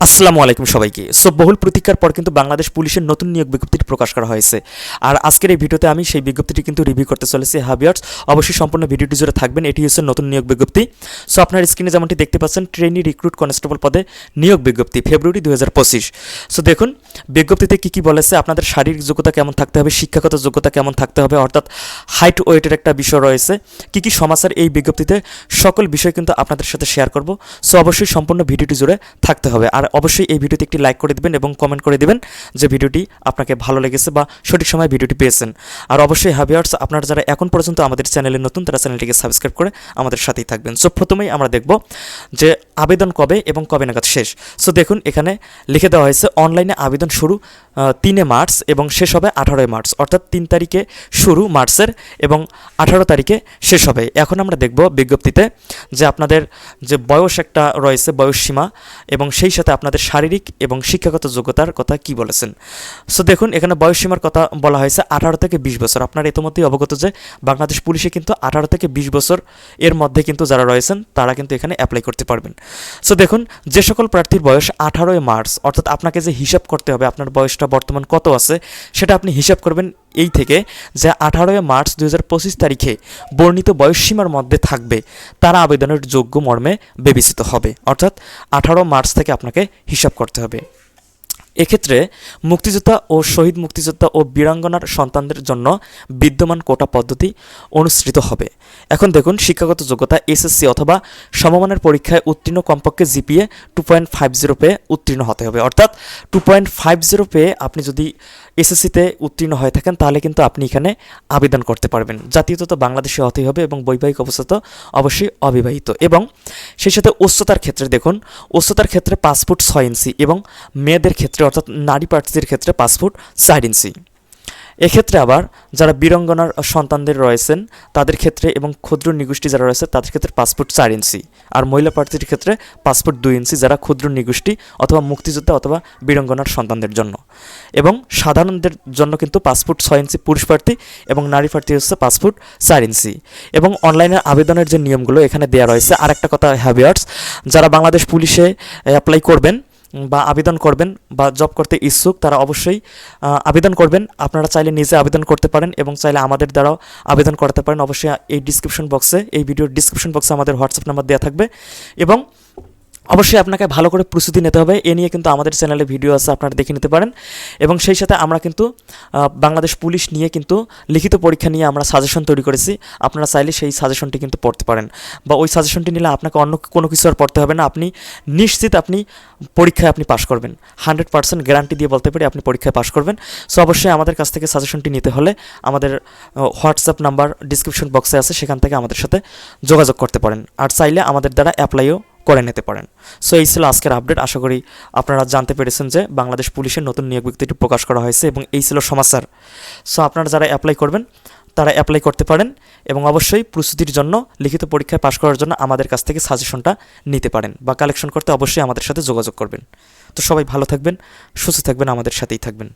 আসসালামু আলাইকুম সবাইকে। সো বহুল প্রতীক্ষার পর কিন্তু বাংলাদেশ পুলিশের নতুন নিয়োগ বিজ্ঞপ্তিটি প্রকাশ করা হয়েছে। আর আজকের এই ভিডিওতে আমি সেই বিজ্ঞপ্তিটি কিন্তু রিভিউ করতে চলেছি হাবিয়ার্স। অবশ্যই সম্পূর্ণ ভিডিওটি জুড়ে থাকবেন, এটি হচ্ছে নতুন নিয়োগ বিজ্ঞপ্তি। সো আপনার স্ক্রিনে যেমনটি দেখতে পাচ্ছেন ট্রেনি রিক্রুট কনস্টেবল পদে নিয়োগ বিজ্ঞপ্তি, ফেব্রুয়ারি দু হাজার পঁচিশ। সো দেখুন, বিজ্ঞপ্তিতে কী কী বলেছে, আপনাদের শারীরিক যোগ্যতা কেমন থাকতে হবে, শিক্ষাগত যোগ্যতা কেমন থাকতে হবে, অর্থাৎ হাইট ওয়েটের একটা বিষয় রয়েছে। কী কী সমাচার এই বিজ্ঞপ্তিতে, সকল বিষয় কিন্তু আপনাদের সাথে শেয়ার করব। সো অবশ্যই সম্পূর্ণ ভিডিওটি জুড়ে থাকতে হবে। আর অবশ্যই এই ভিডিওতে একটি লাইক করে দিবেন এবং কমেন্ট করে দিবেন যে ভিডিওটি আপনাকে ভালো লেগেছে বা সঠিক সময় ভিডিওটি পেয়েছেন। আর অবশ্যই হাবিয়ার্স আপনারা যারা এখন পর্যন্ত আমাদের চ্যানেলে নতুন, তারা চ্যানেলটিকে সাবস্ক্রাইব করে আমাদের সাথেই থাকবেন। সো প্রথমেই আমরা দেখব যে আবেদন কবে এবং কবে নাগাদ শেষ। সো দেখুন, এখানে লিখে দেওয়া হয়েছে অনলাইনে আবেদন শুরু তিনে মার্চ এবং শেষ হবে আঠারোই মার্চ। অর্থাৎ তিন তারিখে শুরু মার্চের এবং আঠারো তারিখে শেষ হবে। এখন আমরা দেখব বিজ্ঞপ্তিতে যে আপনাদের যে বয়স একটা রয়েছে, বয়স সীমা এবং সেই সাথে আপনাদের শারীরিক এবং শিক্ষাগত যোগ্যতার কথা কি বলেছেন? সো দেখুন, এখানে বয়স সীমার কথা বলা হয়েছে আঠারো থেকে বিশ বছর। আপনারা ইতিমধ্যেই অবগত যে বাংলাদেশ পুলিশে কিন্তু আঠারো থেকে বিশ বছর এর মধ্যে কিন্তু যারা রয়েছেন, তারা কিন্তু এখানে অ্যাপ্লাই করতে পারবেন। সো দেখুন, যে সকল প্রার্থীর বয়স আঠারোই মার্চ, অর্থাৎ আপনাকে যে হিসাব করতে হবে, আপনার বয়সটা বর্তমান কত আছে, সেটা আপনি হিসাব করবেন এই থেকে যে আঠারোই মার্চ দু হাজার পঁচিশ তারিখে বর্ণিত বয়সসীমার মধ্যে থাকবে, তারা আবেদনের যোগ্য মর্মে বিবেচিত হবে। অর্থাৎ আঠারো মার্চ থেকে আপনাকে হিসাব করতে হবে। এক্ষেত্রে মুক্তিযোদ্ধা ও শহীদ মুক্তিযোদ্ধা ও বীরাঙ্গনার সন্তানদের জন্য বিদ্যমান কোটা পদ্ধতি অনুসৃত হবে। এখন দেখুন শিক্ষাগত যোগ্যতা এসএসসি অথবা সমমানের পরীক্ষায় উত্তীর্ণ কমপক্ষে GPA two point five zero পেয়ে উত্তীর্ণ হতে হবে। অর্থাৎ টু পয়েন্ট ফাইভ জিরো পেয়ে আপনি যদি এসএসসিতে উত্তীর্ণ হয়ে থাকেন, তাহলে কিন্তু আপনি এখানে আবেদন করতে পারবেন। জাতীয়তা তো বাংলাদেশে হতেই হবে এবং বৈবাহিক অবস্থা তো অবশ্যই অবিবাহিত। এবং সেই সাথে উচ্চতার ক্ষেত্রে দেখুন উচ্চতার ক্ষেত্রে ফুট ছয় ইঞ্চি এবং মেয়েদের ক্ষেত্রে অর্থাৎ নারী প্রার্থীদের ক্ষেত্রে পাঁচ ফুট চার ইঞ্চি। এক্ষেত্রে আবার যারা বীরঙ্গনার সন্তানদের রয়েছেন, তাদের ক্ষেত্রে এবং ক্ষুদ্র নিগোষ্ঠী যারা রয়েছে, তাদের ক্ষেত্রে ফুট চার ইঞ্চি। আর মহিলা প্রার্থীদের ক্ষেত্রে ফুট দুই ইঞ্চি যারা ক্ষুদ্র নিগোষ্ঠী অথবা মুক্তিযোদ্ধা অথবা বীরঙ্গনার সন্তানদের জন্য। এবং সাধারণদের জন্য কিন্তু ফুট ছয় ইঞ্চি পুরুষ প্রার্থী এবং নারী প্রার্থী হচ্ছে ফুট চার ইঞ্চি। এবং অনলাইনে আবেদনের যে নিয়মগুলো এখানে দেওয়া রয়েছে আর একটা কথা হ্যাভিয়ার্স যারা বাংলাদেশ পুলিশে অ্যাপ্লাই করবেন বা আবেদন করবেন বা জব করতে ইচ্ছুক, তারা অবশ্যই আবেদন করবেন। আপনারা চাইলে নিজে আবেদন করতে পারেন এবং চাইলে আমাদের দ্বারাও আবেদন করতে পারেন। অবশ্যই এই ডিসক্রিপশন বক্সে এই ভিডিওর ডিসক্রিপশন বক্সে আমাদের হোয়াটসঅ্যাপ নাম্বার দেওয়া থাকবে। এবং অবশ্যই আপনাকে ভালো করে প্রস্তুতি নিতে হবে। এ নিয়ে কিন্তু আমাদের চ্যানেলে ভিডিও আছে, আপনারা দেখে নিতে পারেন। এবং সেই সাথে আমরা কিন্তু বাংলাদেশ পুলিশ নিয়ে কিন্তু লিখিত পরীক্ষা নিয়ে আমরা সাজেশন তৈরি করেছি। আপনারা চাইলে সেই সাজেশনটি কিন্তু পড়তে পারেন। বা ওই সাজেশনটি নিলে আপনাকে অন্য কোনো কিছু আর পড়তে হবে না। আপনি নিশ্চিত আপনি পরীক্ষায় আপনি পাশ করবেন। হান্ড্রেড পার্সেন্ট গ্যারান্টি দিয়ে বলতে পারি আপনি পরীক্ষায় পাশ করবেন। সো অবশ্যই আমাদের কাছ থেকে সাজেশনটি নিতে হলে আমাদের হোয়াটসঅ্যাপ নাম্বার ডিসক্রিপশন বক্সে আছে। সেখান থেকে আমাদের সাথে যোগাযোগ করতে পারেন। আর চাইলে আমাদের দ্বারা অ্যাপ্লাইও করে নিতে পারেন। সো এই ছিল আজকের আপডেট আশা করি আপনারা জানতে পেরেছেন যে বাংলাদেশ পুলিশের নতুন নিয়োগ বিজ্ঞপ্তিটি প্রকাশ করা হয়েছে এবং এই ছিল সমাচার সো আপনারা যারা অ্যাপ্লাই করবেন, তারা অ্যাপ্লাই করতে পারেন এবং অবশ্যই প্রস্তুতির জন্য, লিখিত পরীক্ষায় পাশ করার জন্য আমাদের কাছ থেকে সাজেশনটা নিতে পারেন বা কালেকশন করতে অবশ্যই আমাদের সাথে যোগাযোগ করবেন। তো সবাই ভালো থাকবেন, সুস্থ থাকবেন, আমাদের সাথেই থাকবেন।